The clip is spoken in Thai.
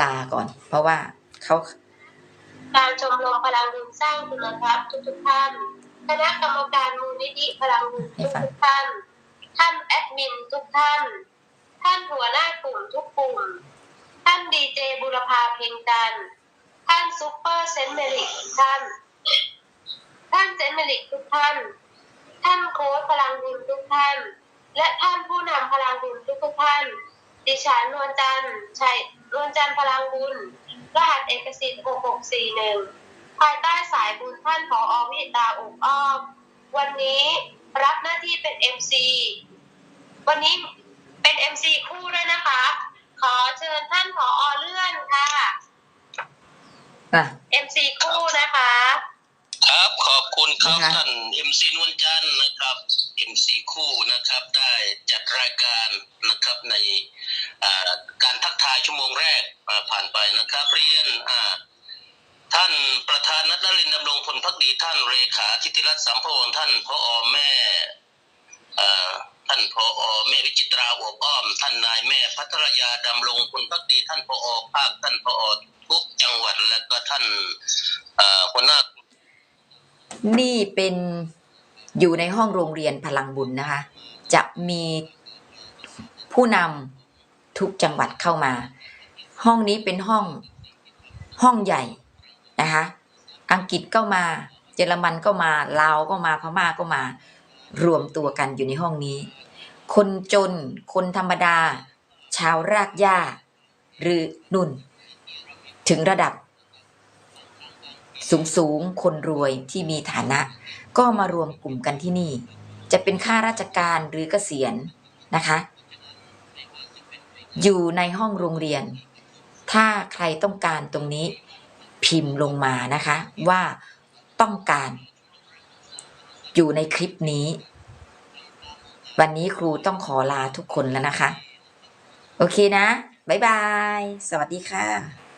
ลาก่อน เพราะว่าเขาการชมรมพลังบุญสร้างคุณภาพทุกทุกๆท่านคณะกรรมการมูลนิธิพลังบุญทุกทุกๆท่าน ท่านแอดมินทุกท่าน ท่านหัวหน้ากลุ่มทุกกลุ่ม ท่านดีเจบุรพาเพ็งจันทร์ท่านซุปเปอร์เซนต์เมลิกทุกท่าน ท่านเซนต์เมลิกทุกท่าน ท่านโค้ชพลังบุญทุกท่าน และท่านผู้นำพลังบุญทุกทุกๆท่าน ดิฉันนวลจันทร์ชัย นวลจันทร์พลังบุญ รหัสเอกสิทธิ์6641 ภายใต้สายบุญท่านผออวิตาอบอ้อม วันนี้รับหน้าที่เป็น MC วันนี้เป็น MC คู่ด้วยนะคะ ขอเชิญท่านผออเลื่อนค่ะ อะ MC คู่นะคะ ครับขอบคุณครับนะคะ ท่าน MC นวลจันทร์นะครับ MC คู่นะครับได้จัดรายการนะครับในอ่าการทักทายชั่วโมงแรกผ่านไปนะครับเรียนท่านประธานนัทนรินดำรงพลพักดี ท่านเรขาทิติรัตน์สัมพวงศ์ท่านพอแม่อ่ท่านพอแม่วิจิตราอบอ้อม ท่านนายแม่พัทรยาดำรงพลพักดี ท่านพอภาคท่านพอทุกจังหวัดและก็ท่านหัวหน้านี่เป็นอยู่ในห้องโรงเรียนพลังบุญนะคะ จะมีผู้นำ ทุกจังหวัดเข้ามา ห้องนี้เป็นห้องห้องใหญ่นะคะอังกฤษก็มาเยอรมันก็มาลาวก็มาพม่าก็มา รวมตัวกันอยู่ในห้องนี้ คนจน คนธรรมดา ชาวรากหญ้า หรือนุ่น ถึงระดับ สูงสูงๆคนรวยที่มีฐานะ ก็มารวมกลุ่มกันที่นี่ จะเป็นข้าราชการหรือเกษียณนะคะ อยู่ในห้องโรงเรียน ถ้าใครต้องการตรงนี้พิมพ์ลงมานะคะว่าต้องการ อยู่ในคลิปนี้ วันนี้ครูต้องขอลาทุกคนแล้วนะคะ โอเคนะ บ๊ายบาย สวัสดีค่ะ